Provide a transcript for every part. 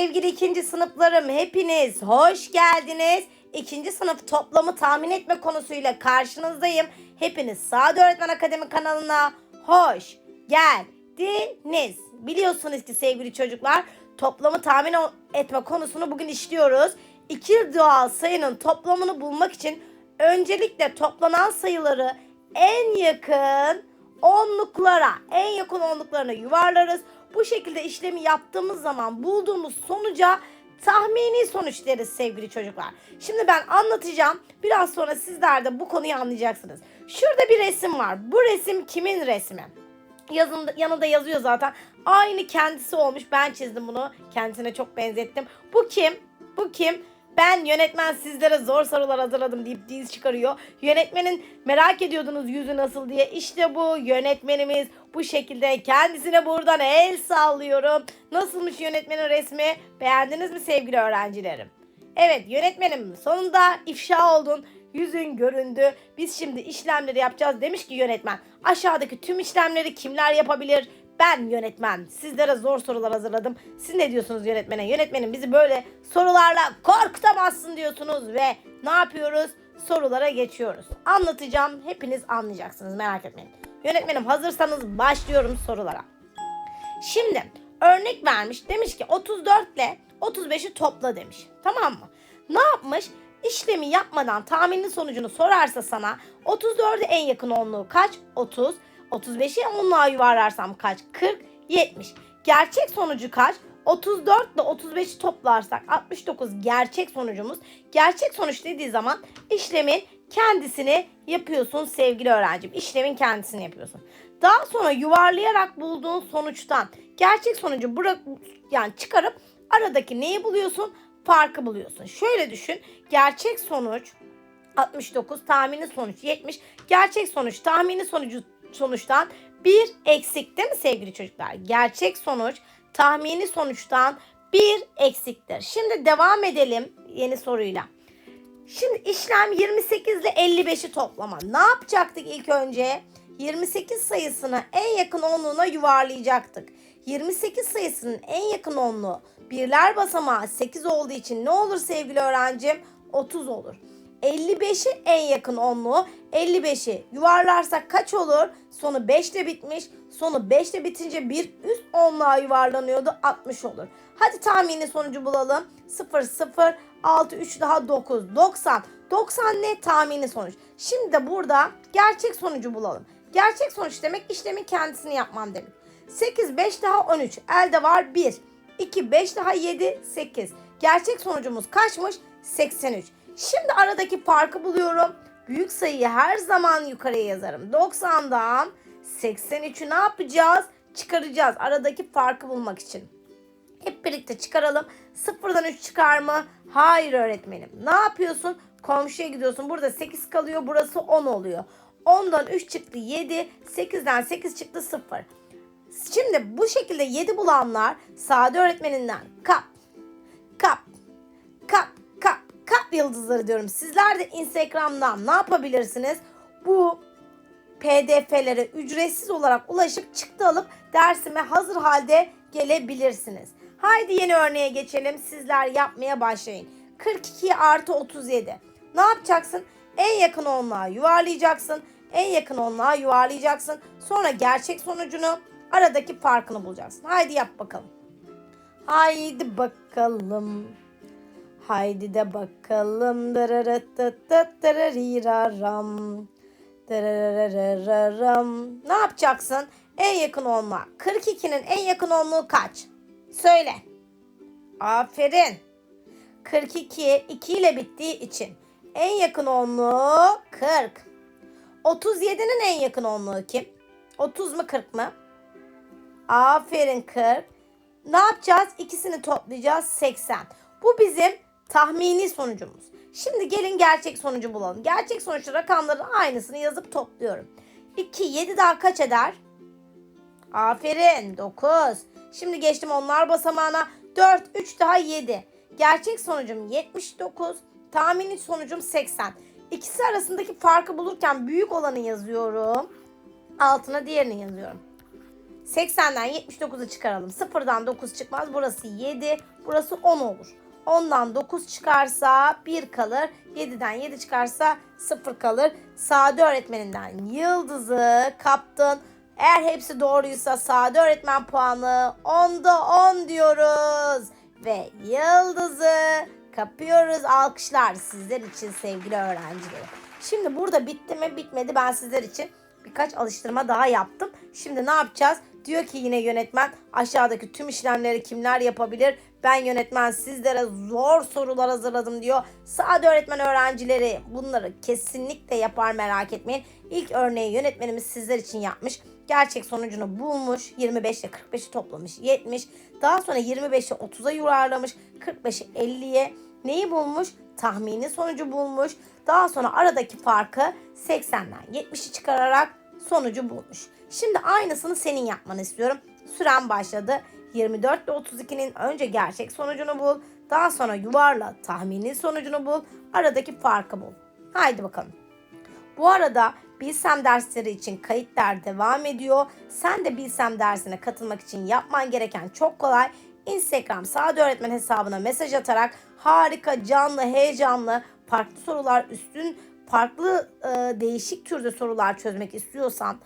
Sevgili ikinci sınıflarım hepiniz hoş geldiniz. İkinci sınıf toplamı tahmin etme konusuyla karşınızdayım. Hepiniz Sade Öğretmen Akademi kanalına hoş geldiniz. Biliyorsunuz ki sevgili çocuklar toplamı tahmin etme konusunu bugün işliyoruz. İki doğal sayının toplamını bulmak için öncelikle toplanan sayıları en yakın onluklara, en yakın onluklarına yuvarlarız. Bu şekilde işlemi yaptığımız zaman bulduğumuz sonuca tahmini sonuç deriz sevgili çocuklar. Şimdi ben anlatacağım. Biraz sonra sizler de bu konuyu anlayacaksınız. Şurada bir resim var. Bu resim kimin resmi? Yazında, yanında yazıyor zaten. Aynı kendisi olmuş. Ben çizdim bunu. Kendisine çok benzettim. Bu kim? Bu kim? Ben yönetmen sizlere zor sorular hazırladım deyip diz çıkarıyor. Yönetmenin merak ediyordunuz yüzü nasıl diye. İşte bu yönetmenimiz bu şekilde kendisine buradan el sallıyorum. Nasılmış yönetmenin resmi? Beğendiniz mi sevgili öğrencilerim? Evet yönetmenim sonunda ifşa oldun. Yüzün göründü. Biz şimdi işlemleri yapacağız. Demiş ki yönetmen aşağıdaki tüm işlemleri kimler yapabilir? Ben yönetmen. Sizlere zor sorular hazırladım. Siz ne diyorsunuz yönetmene? Yönetmenim bizi böyle sorularla korkutamazsın diyorsunuz ve ne yapıyoruz? Sorulara geçiyoruz. Anlatacağım. Hepiniz anlayacaksınız. Merak etmeyin. Yönetmenim hazırsanız başlıyorum sorulara. Şimdi örnek vermiş. Demiş ki 34 ile 35'i topla demiş. Tamam mı? Ne yapmış? İşlemi yapmadan tahminin sonucunu sorarsa sana 34'e en yakın onluğu kaç? 30. 35'i onluğa yuvarlarsam kaç? 40. 70. Gerçek sonucu kaç? 34 ile 35'i toplarsak 69 gerçek sonucumuz. Gerçek sonuç dediği zaman işlemin kendisini yapıyorsun sevgili öğrencim. İşlemin kendisini yapıyorsun. Daha sonra yuvarlayarak bulduğun sonuçtan gerçek sonucu bırak yani çıkarıp aradaki neyi buluyorsun? Farkı buluyorsun. Şöyle düşün. Gerçek sonuç 69, tahmini sonuç 70. Gerçek sonuç tahmini sonucu sonuçtan bir eksik değil mi sevgili çocuklar? Gerçek sonuç tahmini sonuçtan bir eksiktir. Şimdi devam edelim yeni soruyla. Şimdi işlem 28 ile 55'i toplama. Ne yapacaktık ilk önce? 28 sayısını en yakın onluğuna yuvarlayacaktık. 28 sayısının en yakın onluğu birler basamağı 8 olduğu için ne olur sevgili öğrencim? 30 olur. 55'i en yakın onluğu 55'i yuvarlarsak kaç olur? Sonu 5 ile bitmiş. Sonu 5 ile bitince bir üst onluğa yuvarlanıyordu 60 olur. Hadi tahmini sonucu bulalım. 0 0 6 3 daha 9 90. 90 ne tahmini sonuç. Şimdi de burada gerçek sonucu bulalım. Gerçek sonuç demek işlemin kendisini yapmam demek. 8 5 daha 13 elde var 1. 2 5 daha 7 8. Gerçek sonucumuz kaçmış? 83. Şimdi aradaki farkı buluyorum. Büyük sayıyı her zaman yukarıya yazarım. 90'dan 83'ü ne yapacağız? Çıkaracağız aradaki farkı bulmak için. Hep birlikte çıkaralım. Sıfırdan 3 çıkar mı? Hayır öğretmenim. Ne yapıyorsun? Komşuya gidiyorsun. Burada 8 kalıyor. Burası 10 oluyor. 10'dan 3 çıktı 7. 8'den 8 çıktı 0. Şimdi bu şekilde 7 bulanlar Sade öğretmeninden kap, kap, kap yıldızları diyorum. Sizler de Instagram'dan ne yapabilirsiniz? Bu PDF'lere ücretsiz olarak ulaşıp çıktı alıp dersime hazır halde gelebilirsiniz. Haydi yeni örneğe geçelim. Sizler yapmaya başlayın. 42 artı 37. Ne yapacaksın? En yakın onluğa yuvarlayacaksın. En yakın onluğa yuvarlayacaksın. Sonra gerçek sonucunu aradaki farkını bulacaksın. Haydi yap bakalım. Haydi bakalım. Haydi de bakalım. Dırırıtıtıtırıriraram. Dırırırırırım. Ne yapacaksın? En yakın olma. 42'nin en yakın onluğu kaç? Söyle. Aferin. 42 2 ile bittiği için en yakın onluğu 40. 37'nin en yakın onluğu kim? 30 mu 40 mı? Aferin 40. Ne yapacağız? İkisini toplayacağız 80. Bu bizim tahmini sonucumuz. Şimdi gelin gerçek sonucu bulalım. Gerçek sonuçta rakamların aynısını yazıp topluyorum. 2, 7 daha kaç eder? Aferin 9. Şimdi geçtim onlar basamağına. 4, 3 daha 7. Gerçek sonucum 79. Tahmini sonucum 80. İkisi arasındaki farkı bulurken büyük olanı yazıyorum. Altına diğerini yazıyorum. 80'den 79'u çıkaralım. 0'dan 9 çıkmaz. Burası 7. Burası 10 olur. 10'dan 9 çıkarsa 1 kalır. 7'den 7 çıkarsa 0 kalır. Sade öğretmeninden yıldızı kaptın. Eğer hepsi doğruysa Sade öğretmen puanı 10'da 10 diyoruz. Ve yıldızı kapıyoruz. Alkışlar sizler için sevgili öğrencilerim. Şimdi burada bitti mi bitmedi ben sizler için birkaç alıştırma daha yaptım. Şimdi ne yapacağız? Diyor ki yine yönetmen aşağıdaki tüm işlemleri kimler yapabilir? Ben yönetmen sizlere zor sorular hazırladım diyor. Sade öğretmen öğrencileri bunları kesinlikle yapar merak etmeyin. İlk örneği yönetmenimiz sizler için yapmış. Gerçek sonucunu bulmuş. 25 ile 45'i toplamış 70. Daha sonra 25'i 30'a yuvarlamış. 45'i 50'ye neyi bulmuş? Tahmini sonucu bulmuş. Daha sonra aradaki farkı 80'den 70'i çıkararak sonucu bulmuş. Şimdi aynısını senin yapmanı istiyorum. Süren başladı. 24 ile 32'nin önce gerçek sonucunu bul. Daha sonra yuvarla tahmini sonucunu bul. Aradaki farkı bul. Haydi bakalım. Bu arada Bilsem dersleri için kayıtlar devam ediyor. Sen de Bilsem dersine katılmak için yapman gereken çok kolay. Instagram Sade Öğretmen hesabına mesaj atarak harika, canlı, heyecanlı, farklı sorular, üstün, farklı e, değişik türde sorular çözmek istiyorsan,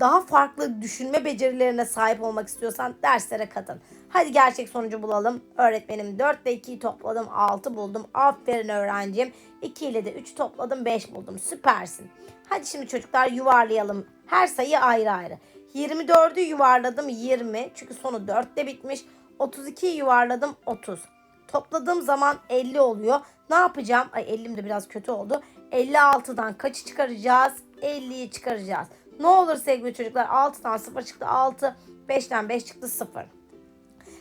daha farklı düşünme becerilerine sahip olmak istiyorsan derslere katıl. Hadi gerçek sonucu bulalım. Öğretmenim 4 ile 2'yi topladım 6 buldum. Aferin öğrencim. 2 ile de 3 topladım 5 buldum. Süpersin. Hadi şimdi çocuklar yuvarlayalım. Her sayı ayrı ayrı. 24'ü yuvarladım 20. Çünkü sonu 4 ile bitmiş. 32'yi yuvarladım 30. Topladığım zaman 50 oluyor. Ne yapacağım? Ay 50'm de biraz kötü oldu. 56'dan kaçı çıkaracağız? 50'yi çıkaracağız. Ne olur sevgili çocuklar 6'dan 0 çıktı 6. 5'ten 5 çıktı 0.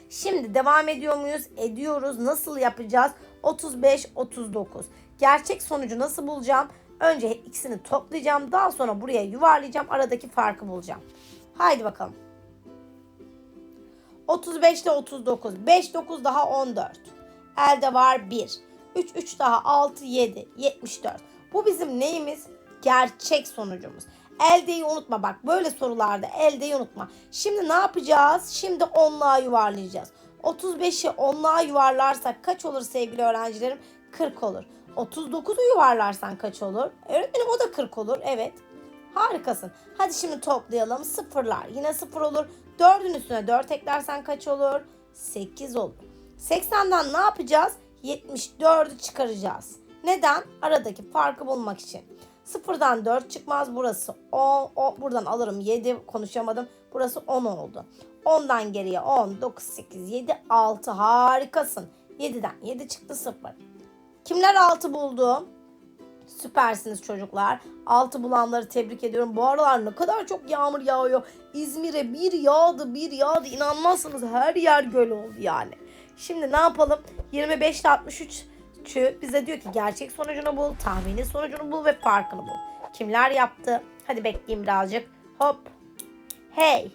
Şimdi devam ediyor muyuz? Ediyoruz. Nasıl yapacağız? 35, 39. Gerçek sonucu nasıl bulacağım? Önce ikisini toplayacağım. Daha sonra buraya yuvarlayacağım. Aradaki farkı bulacağım. Haydi bakalım. 35 ile 39. 5, 9 daha 14. Elde var 1. 3, 3 daha 6, 7, 74. Bu bizim neyimiz? Gerçek sonucumuz. Eldeyi unutma bak böyle sorularda eldeyi unutma. Şimdi ne yapacağız? Şimdi onluğa yuvarlayacağız. 35'i onluğa yuvarlarsak kaç olur sevgili öğrencilerim? 40 olur. 39'u yuvarlarsan kaç olur? Öğretmenim o da 40 olur. Evet. Harikasın. Hadi şimdi toplayalım. Sıfırlar. Yine sıfır olur. 4'ün üstüne 4 eklersen kaç olur? 8 olur. 80'den ne yapacağız? 74'ü çıkaracağız. Neden? Aradaki farkı bulmak için. Sıfırdan 4 çıkmaz. Burası 10. O, buradan alırım 7. Konuşamadım. Burası 10 oldu. 10'dan geriye 10, 9, 8, 7, 6. Harikasın. 7'den 7 çıktı 0. Kimler 6 buldu? Süpersiniz çocuklar. 6 bulanları tebrik ediyorum. Bu aralar ne kadar çok yağmur yağıyor. İzmir'e bir yağdı bir yağdı. İnanmazsınız her yer göl oldu yani. Şimdi ne yapalım? 25 ile 63 Çü bize diyor ki gerçek sonucunu bul, tahmini sonucunu bul ve farkını bul. Kimler yaptı? Hadi bekleyeyim birazcık. Hop. Hey.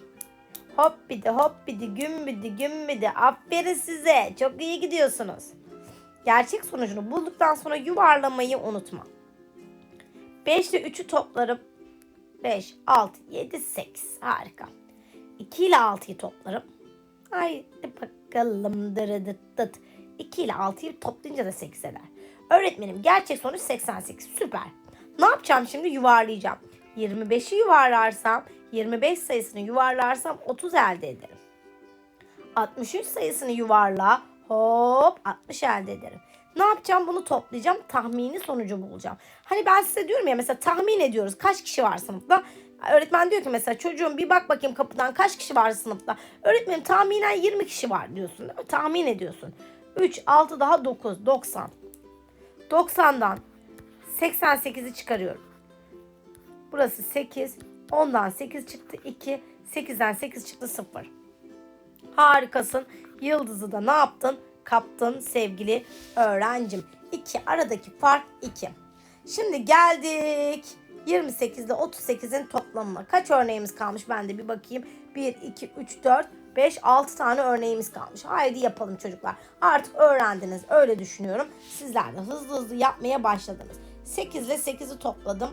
Hop bidi hop bidi güm bidi güm bidi. Aferin size. Çok iyi gidiyorsunuz. Gerçek sonucunu bulduktan sonra yuvarlamayı unutma. 5 ile 3'ü toplarım. 5, 6, 7, 8. Harika. 2 ile 6'yı toplarım. Haydi bakalım. Dırıdıt dıt. 2 ile 6'yı toplayınca da 8 eder. Öğretmenim gerçek sonuç 88. Süper. Ne yapacağım şimdi? Yuvarlayacağım. 25'i yuvarlarsam, 25 sayısını yuvarlarsam 30 elde ederim. 63 sayısını yuvarla. Hop 60 elde ederim. Ne yapacağım? Bunu toplayacağım. Tahmini sonucu bulacağım. Hani ben size diyorum ya mesela tahmin ediyoruz. Kaç kişi var sınıfta? Öğretmen diyor ki mesela çocuğum bir bak bakayım kapıdan kaç kişi var sınıfta. Öğretmenim tahminen 20 kişi var diyorsun değil mi? Tahmin ediyorsun. 3, 6 daha 9, 90. 90'dan 88'i çıkarıyorum. Burası 8. 10'dan 8 çıktı 2. 8'den 8 çıktı 0. Harikasın. Yıldızı da ne yaptın? Kaptın sevgili öğrencim. 2 aradaki fark 2. Şimdi geldik. 28 ile 38'in toplamına. Kaç örneğimiz kalmış? Ben de bir bakayım. 1, 2, 3, 4, 5, 6 tane örneğimiz kalmış. Haydi yapalım çocuklar. Artık öğrendiniz. Öyle düşünüyorum. Sizler de hızlı hızlı yapmaya başladınız. 8 ile 8'i topladım.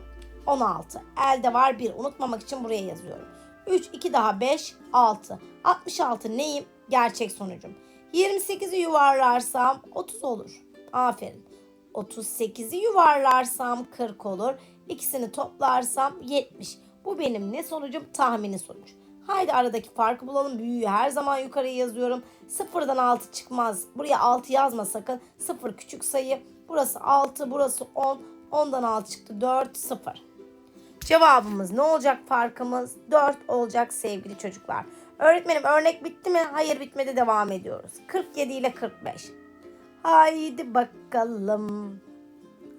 16. Elde var 1. Unutmamak için buraya yazıyorum. 3, 2 daha 5, 6. 66 neyim? Gerçek sonucum. 28'i yuvarlarsam 30 olur. Aferin. 38'i yuvarlarsam 40 olur. İkisini toplarsam 70. Bu benim ne sonucum? Tahmini sonuç. Haydi aradaki farkı bulalım. Büyüğü her zaman yukarıya yazıyorum. Sıfırdan 6 çıkmaz. Buraya 6 yazma sakın. 0 küçük sayı. Burası 6, burası 10. 10'dan 6 çıktı. 4, 0. Cevabımız ne olacak farkımız? 4 olacak sevgili çocuklar. Öğretmenim örnek bitti mi? Hayır bitmedi devam ediyoruz. 47 ile 45. Haydi bakalım.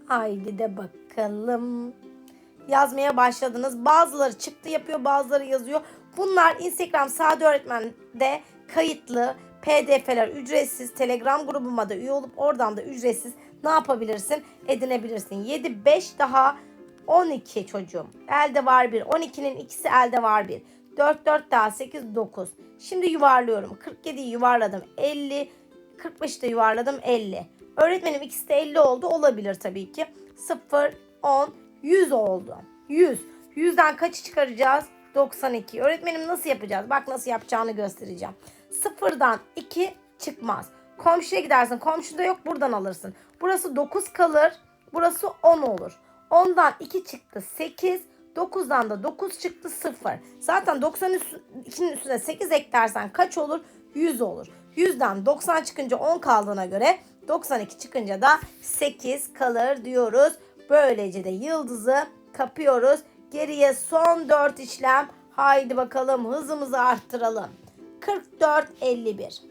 Haydi de bakalım. Yazmaya başladınız. Bazıları çıktı yapıyor, bazıları yazıyor. Bunlar Instagram Sade Öğretmen'de kayıtlı PDF'ler ücretsiz. Telegram grubuma da üye olup oradan da ücretsiz ne yapabilirsin? Edinebilirsin. 7 5 daha 12 çocuğum. Elde var 1. 12'nin ikisi elde var 1. 4 4 daha 8 9. Şimdi yuvarlıyorum. 47'yi yuvarladım. 50 45'i de yuvarladım 50. Öğretmenim ikisi de 50 oldu. Olabilir tabii ki. 0 10 100 oldu. 100. 100'den kaçı çıkaracağız? 92. Öğretmenim nasıl yapacağız? Bak nasıl yapacağını göstereceğim. Sıfırdan 2 çıkmaz. Komşuya gidersin. Komşuda yok buradan alırsın. Burası 9 kalır. Burası 10 olur. 10'dan 2 çıktı 8. 9'dan da 9 çıktı 0. Zaten 92'nin üstüne 8 eklersen kaç olur? 100 olur. 100'den 90 çıkınca 10 kaldığına göre 92 çıkınca da 8 kalır diyoruz. Böylece de yıldızı kapıyoruz. Geriye son 4 işlem. Haydi bakalım hızımızı arttıralım. 44 51.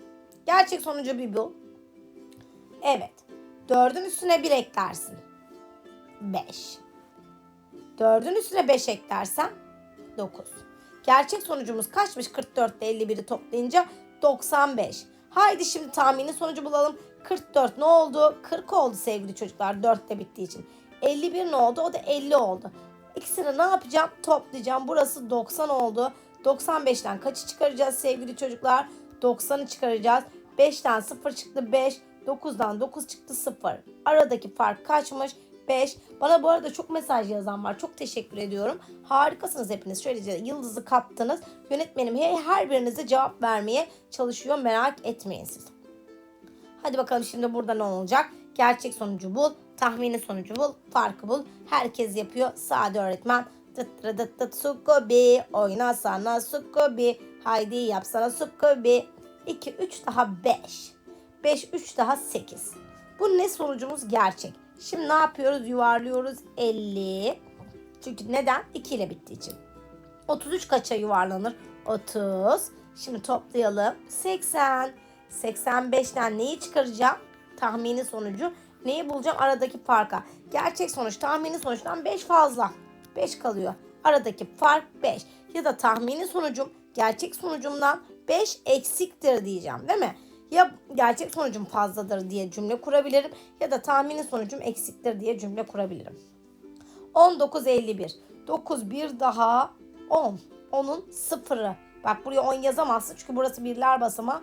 Gerçek sonucu bir bu. Evet. 4'ün üstüne 1 eklersin. 5. 4'ün üstüne 5 eklersem 9. Gerçek sonucumuz kaçmış 44 ile 51'i toplayınca? 95. Haydi şimdi tahmini sonucu bulalım. 44 ne oldu? 40 oldu sevgili çocuklar 4 ile bittiği için. 51 ne oldu? O da 50 oldu. İkisini ne yapacağım? Toplayacağım. Burası 90 oldu. 95'ten kaçı çıkaracağız sevgili çocuklar? 90'ı çıkaracağız. 5'ten 0 çıktı 5. 9'dan 9 çıktı 0. Aradaki fark kaçmış? 5. Bana bu arada çok mesaj yazan var. Çok teşekkür ediyorum. Harikasınız hepiniz. Şöylece yıldızı kaptınız. Yönetmenim her birinize cevap vermeye çalışıyor. Merak etmeyin siz. Hadi bakalım şimdi burada ne olacak? Gerçek sonucu bul, tahmini sonucu bul, farkı bul. Herkes yapıyor. Sade öğretmen. Tıt tırı tıt tıt sukobi. Oyna sana sukobi. Haydi yapsana sukobi. 2, 3 daha 5. 5, 3 daha 8. Bu ne sonucumuz gerçek. Şimdi ne yapıyoruz? Yuvarlıyoruz 50. Çünkü neden? 2 ile bittiği için. 33 kaça yuvarlanır? 30. Şimdi toplayalım. 80. 85'ten neyi çıkaracağım? Tahmini sonucu. Neyi bulacağım? Aradaki farka. Gerçek sonuç tahmini sonuçtan 5 fazla. 5 kalıyor. Aradaki fark 5. Ya da tahmini sonucum gerçek sonucumdan 5 eksiktir diyeceğim değil mi? Ya gerçek sonucum fazladır diye cümle kurabilirim ya da tahmini sonucum eksiktir diye cümle kurabilirim. 19 51. 9 bir daha 10. 10'un sıfırı. Bak buraya 10 yazamazsın çünkü burası birler basamağı.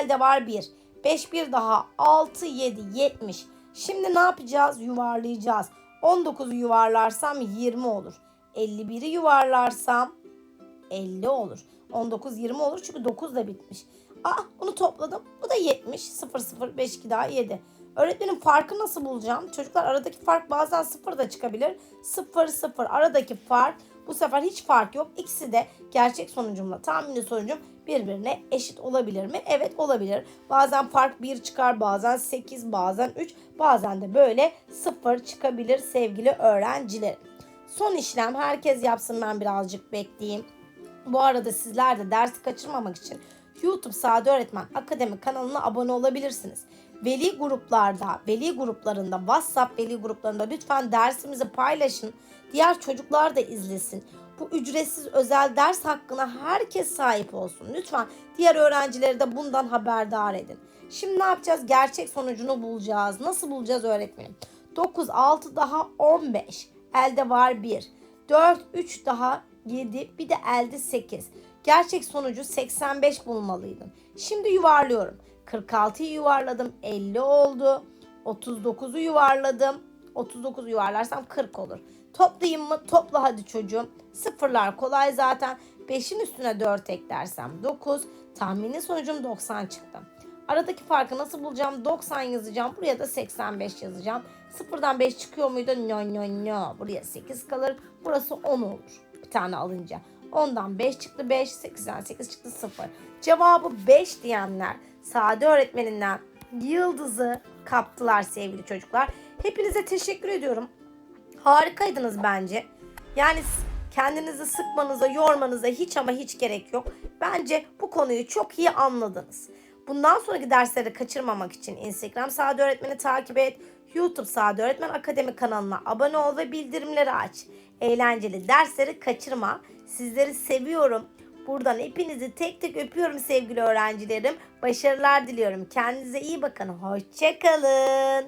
Elde var 1. 5 bir daha 6 7 70. Şimdi ne yapacağız? Yuvarlayacağız. 19'u yuvarlarsam 20 olur. 51'i yuvarlarsam 50 olur. 19 20 olur çünkü 9 da bitmiş. Aa bunu topladım. Bu da 70. 0 0 5 2 daha 7. Öğretmenin farkı nasıl bulacağım? Çocuklar aradaki fark bazen 0 da çıkabilir. 0 0 aradaki fark bu sefer hiç fark yok. İkisi de gerçek sonucumla tahmini sonucum birbirine eşit olabilir mi? Evet olabilir. Bazen fark 1 çıkar, bazen 8, bazen 3, bazen de böyle 0 çıkabilir sevgili öğrencilerim. Son işlem herkes yapsın ben birazcık bekleyeyim. Bu arada sizler de dersi kaçırmamak için YouTube Sade Öğretmen Akademi kanalına abone olabilirsiniz. Veli gruplarda, veli gruplarında, WhatsApp veli gruplarında lütfen dersimizi paylaşın. Diğer çocuklar da izlesin. Bu ücretsiz özel ders hakkına herkes sahip olsun. Lütfen diğer öğrencileri de bundan haberdar edin. Şimdi ne yapacağız? Gerçek sonucunu bulacağız. Nasıl bulacağız öğretmenim? 9, 6 daha 15. Elde var 1. 4, 3 daha 7. Bir de elde 8. Gerçek sonucu 85 bulmalıydın. Şimdi yuvarlıyorum. 46'yı yuvarladım. 50 oldu. 39'u yuvarladım. 39'u yuvarlarsam 40 olur. Toplayayım mı? Topla hadi çocuğum. Sıfırlar kolay zaten. 5'in üstüne 4 eklersem 9. Tahmini sonucum 90 çıktı. Aradaki farkı nasıl bulacağım? 90 yazacağım. Buraya da 85 yazacağım. Sıfırdan 5 çıkıyor muydu? No no no. Buraya 8 kalır. Burası 10 olur. Bir tane alınca. Ondan 5 çıktı 5. 8'den 8 çıktı 0. Cevabı 5 diyenler Sade öğretmeninden yıldızı kaptılar sevgili çocuklar. Hepinize teşekkür ediyorum. Harikaydınız bence. Yani kendinizi sıkmanıza, yormanıza hiç ama hiç gerek yok. Bence bu konuyu çok iyi anladınız. Bundan sonraki dersleri kaçırmamak için Instagram Sade Öğretmen'i takip et. YouTube Sade Öğretmen Akademi kanalına abone ol ve bildirimleri aç. Eğlenceli dersleri kaçırma. Sizleri seviyorum. Buradan hepinizi tek tek öpüyorum sevgili öğrencilerim. Başarılar diliyorum. Kendinize iyi bakın. Hoşçakalın.